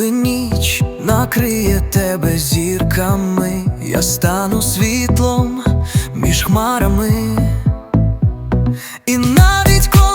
коли ніч накриє тебе зірками, я стану світлом між хмарами. І навіть коли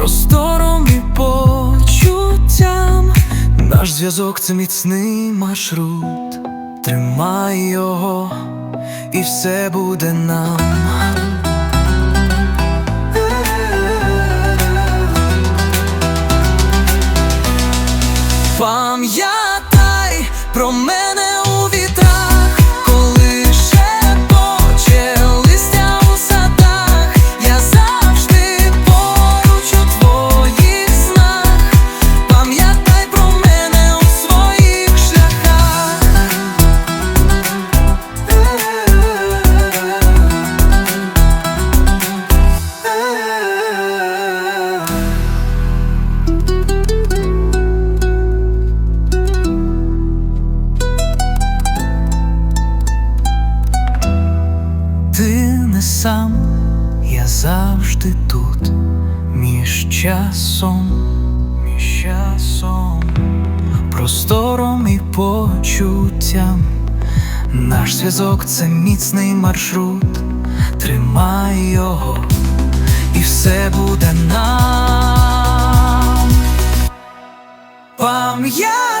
простором і почуттям. Наш зв'язок це міцний маршрут. Тримай його, і все буде нам. Часом, між часом, простором і почуттям. Наш зв'язок це міцний маршрут, тримай його, і все буде нам. Пам'ятай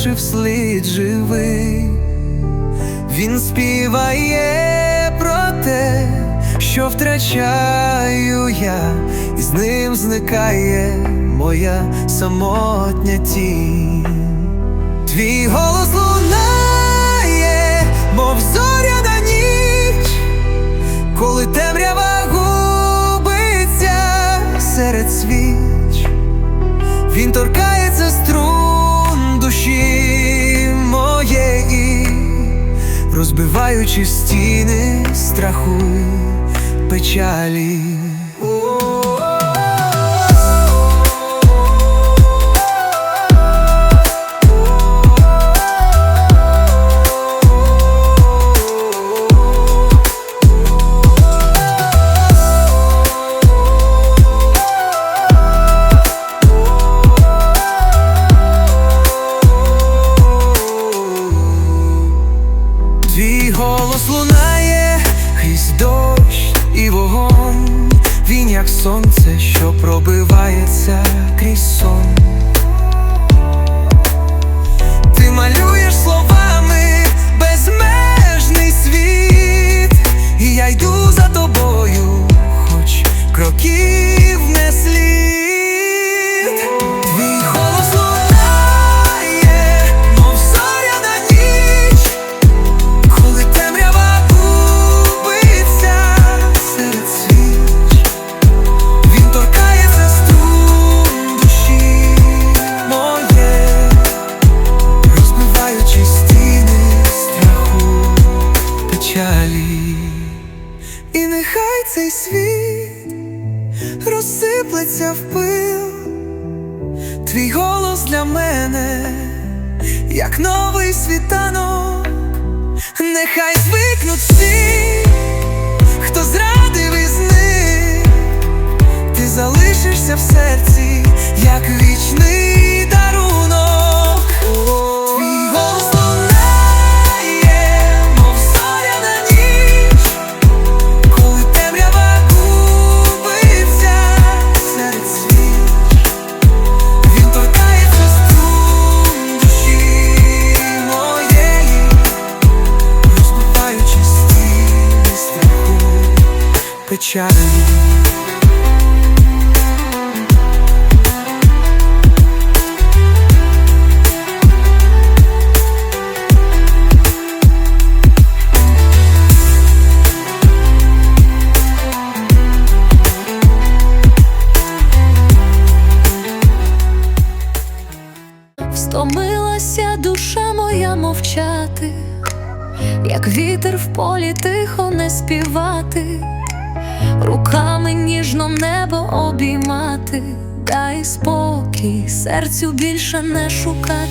залишив слід живий, він співає про те, що втрачаю я, і з ним зникає моя самотня тінь. Твій голос лунає, мов зоряна ніч, коли темрява губиться серед свіч, він торкається розбиваючи стіни страху печалі. Як сонце, що пробивається крізь сон. Ти малюєш словами безмежний світ, і я йду за тобою, хоч кроків розсиплеться в пил, твій голос для мене, як новий світанок. Нехай звикнуть всі, хто зрадив із них, ти залишишся в серці, як вічний shadow шансів більше не шукати.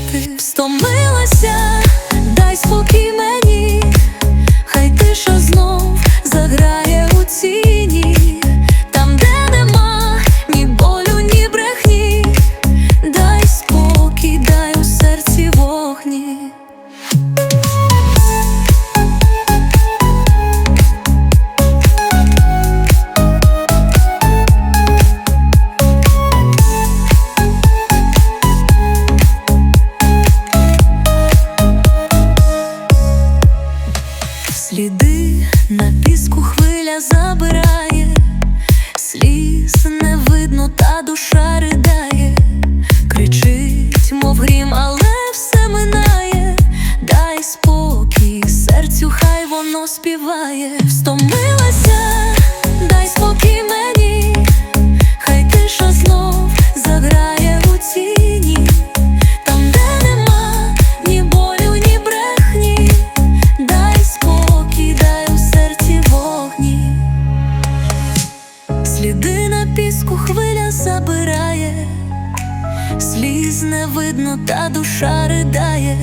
та душа ридає,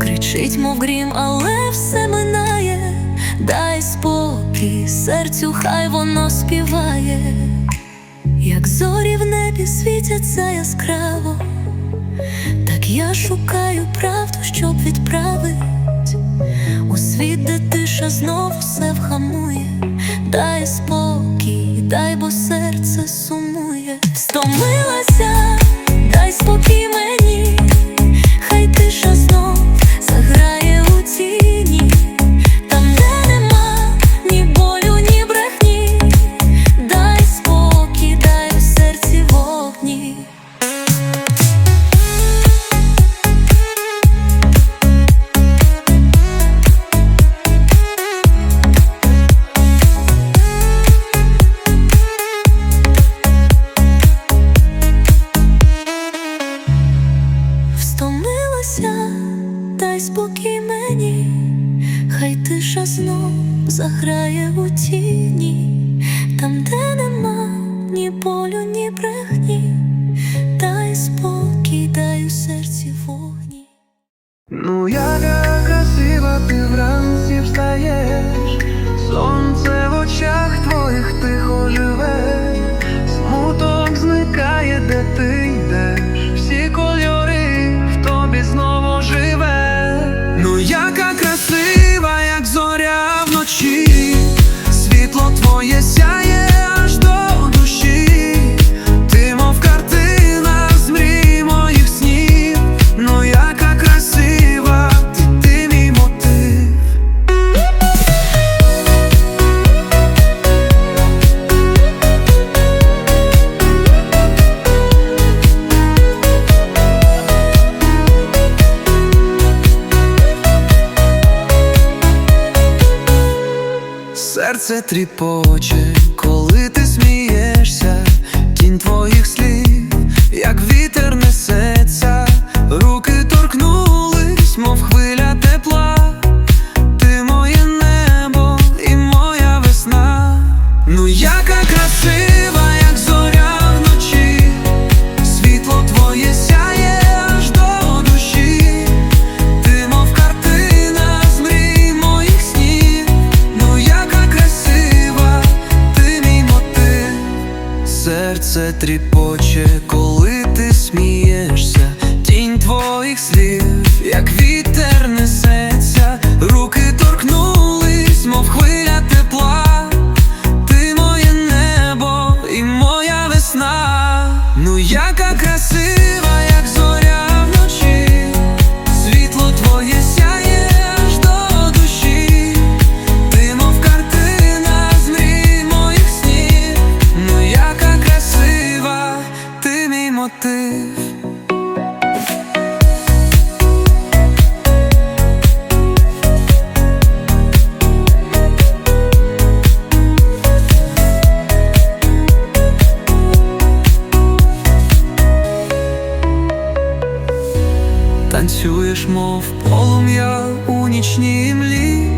кричить, мов грім, але все минає, дай спокій серцю, хай воно співає, як зорі в небі світяться яскраво, так я шукаю правду, щоб відправить. У світ, де тиша знов все вхамує, дай спокій, дай, бо серце сумує, стомилася. серце тріпоче. твоїх слів, як танцюєш, мов полум'я у нічній млі,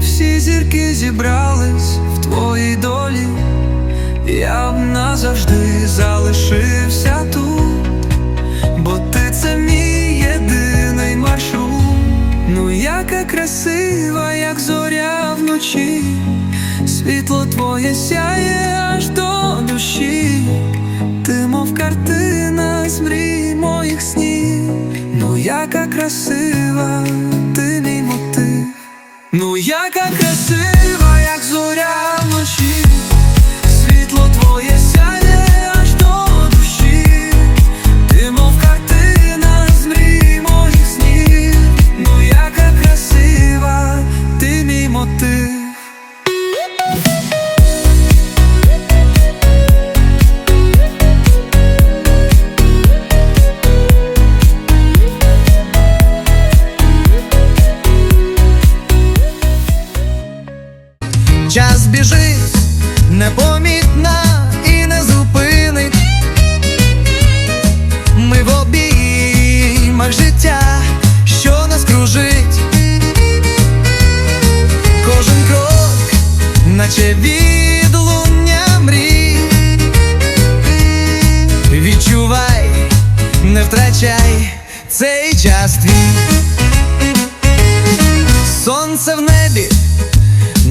всі зірки зібрались в твоїй долі, я б назавжди залишився тут, бо ти це мій єдиний маршрут. Ну яка красива, як зоря вночі, світло твоє сяє аж до душі, ти мов картина з мрій моїх снів. Яка красива, ти мій мотив. Ну яка красива, як зоря вночі,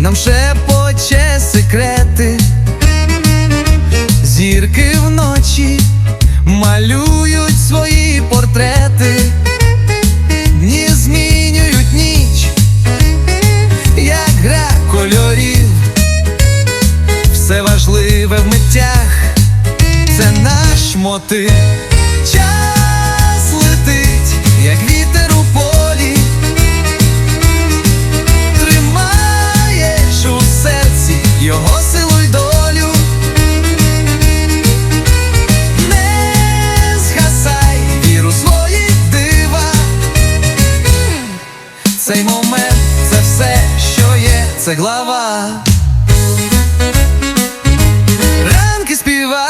нам шепоче секрети, момент це все, що є, це глава. Ранки співають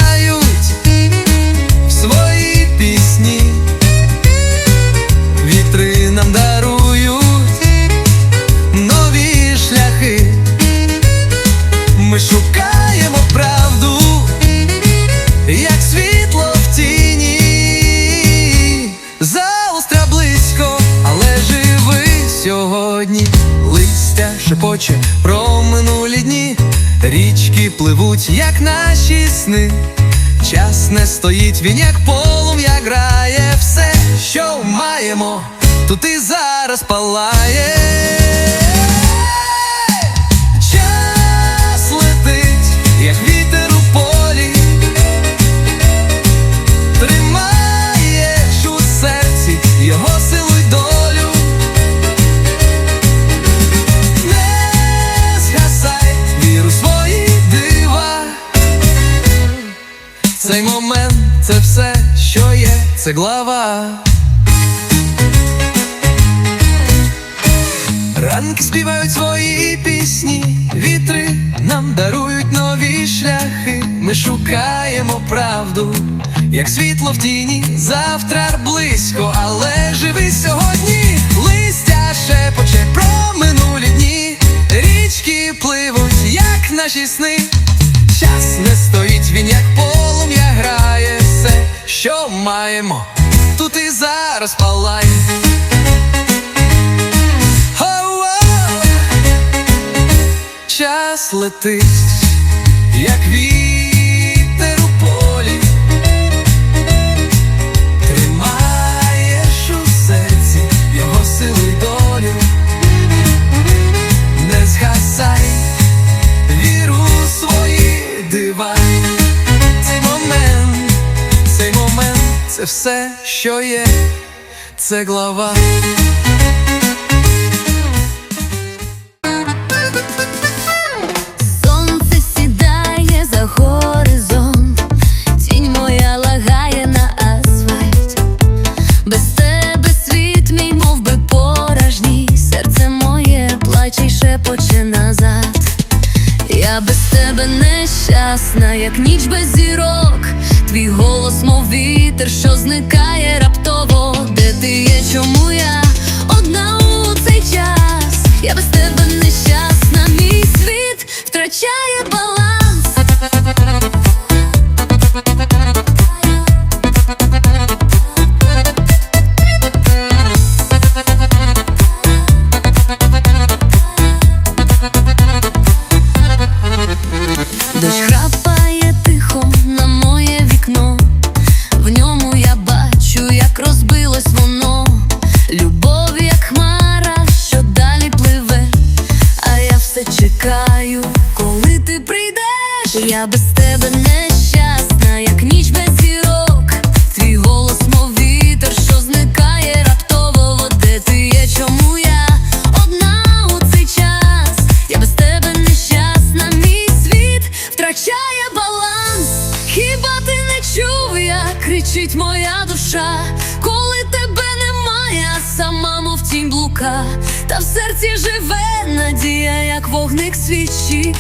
Річки пливуть, як наші сни. Час не стоїть, він як полум'я грає все, що маємо, тут і зараз палає. Це глава. Ранки співають свої пісні, вітри нам дарують нові шляхи. Ми шукаємо правду, як світло в тіні, завтра близько, але живи сьогодні, листя шепоче про минулі дні, річки пливуть, як наші сни. Час не стоїть, він як все, що маємо, тут і зараз палає. Час летить, як вітер все, що є, це глава.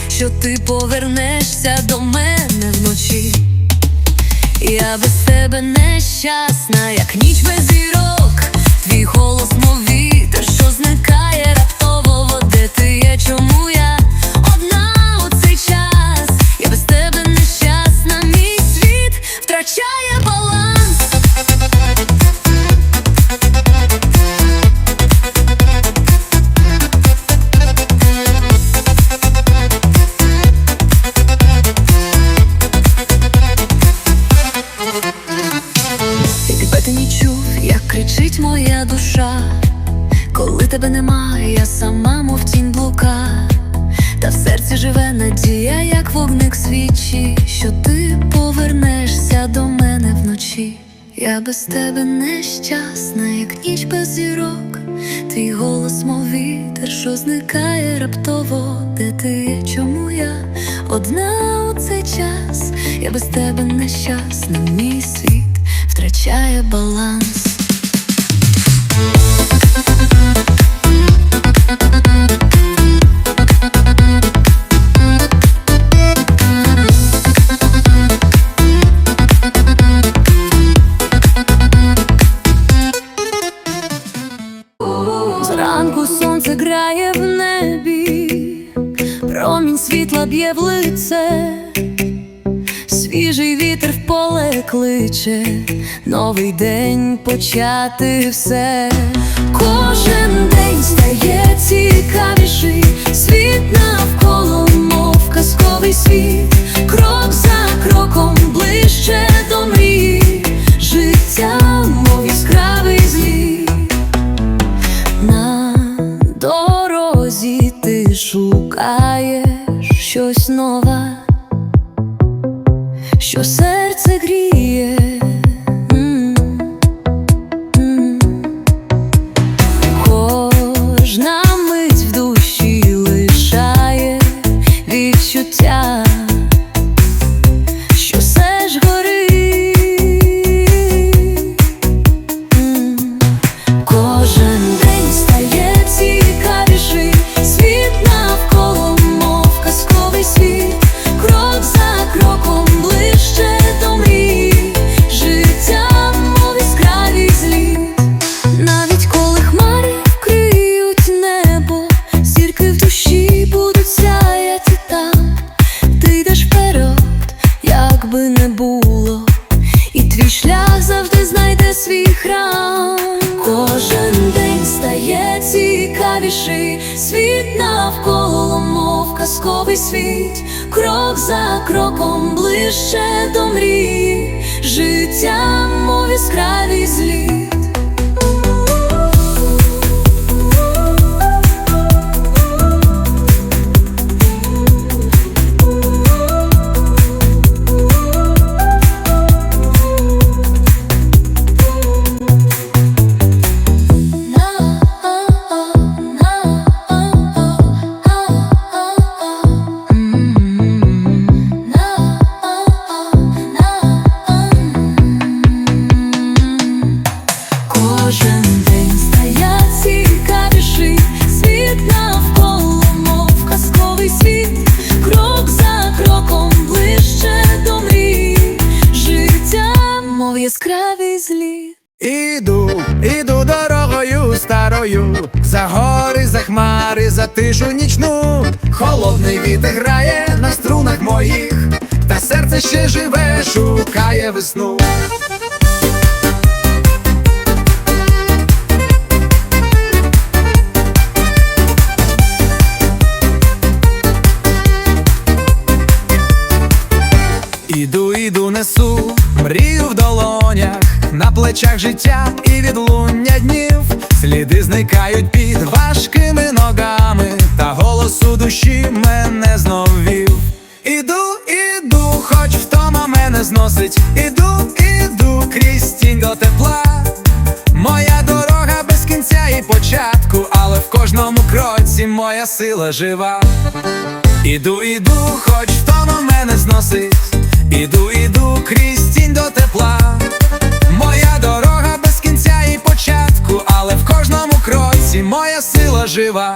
що ти повернешся до мене вночі. Я без тебе нещасна, як ніч без зірок, твій голос мов вітер, що зникає раптово, де ти є, чому я. як свічі, що ти повернешся до мене вночі. Я без тебе нещасна, як ніч без зірок, твій голос, мов вітер, що зникає раптово, де ти є, чому я одна у цей час, я без тебе нещасна, мій світ втрачає баланс. світла в лице, свіжий вітер в поле кличе, новий день почати все. Кожен день стає цікавіший, світ навколо, мов казковий світ, крок за кроком ближче до мрії життя. що серце гріє. лише до мрії, життя мов іскраві злі. Іду, іду дорогою старою, за гори, за хмари, за тишу нічну. Холодний вітер грає на струнах моїх, та серце ще живе, шукає весну. Іду, іду, несу, плечах життя і відлуння днів. Сліди зникають під важкими ногами, та голос у душі мене знов вів. Іду, іду, хоч втома мене зносить. Іду, іду, крізь тінь до тепла. Моя дорога без кінця і початку, але в кожному кроці моя сила жива. Іду, іду, хоч втома мене зносить. Іду, іду крізь тінь до тепла. Кроці моя сила жива.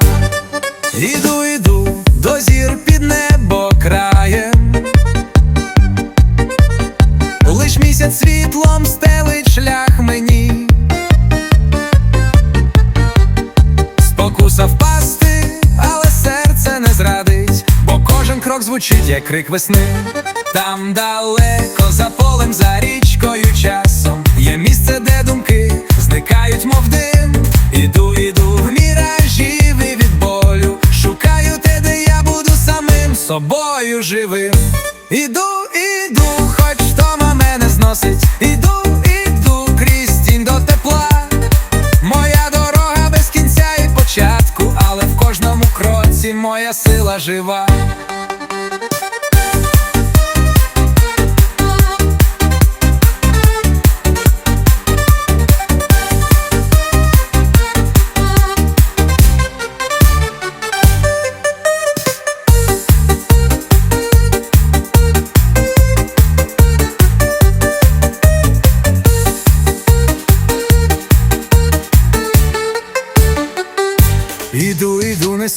Іду, іду до зір під небо краєм. Лиш місяць світлом стелить шлях мені. Спокуса впасти, але серце не зрадить, бо кожен крок звучить, як крик весни. Там далеко за полем, за річкою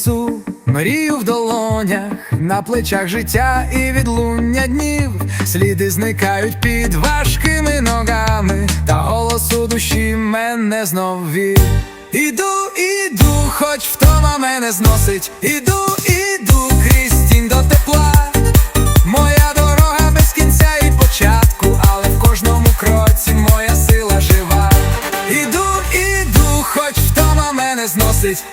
несу, мрію в долонях, на плечах життя і відлуння днів. Сліди зникають під важкими ногами, та голос у душі мене знов вів. Іду, іду, хоч втома мене зносить. Іду, іду крізь тінь до тепла. Моя дорога без кінця і початку, але в кожному кроці моя сила жива. Іду, іду, хоч втома зносить.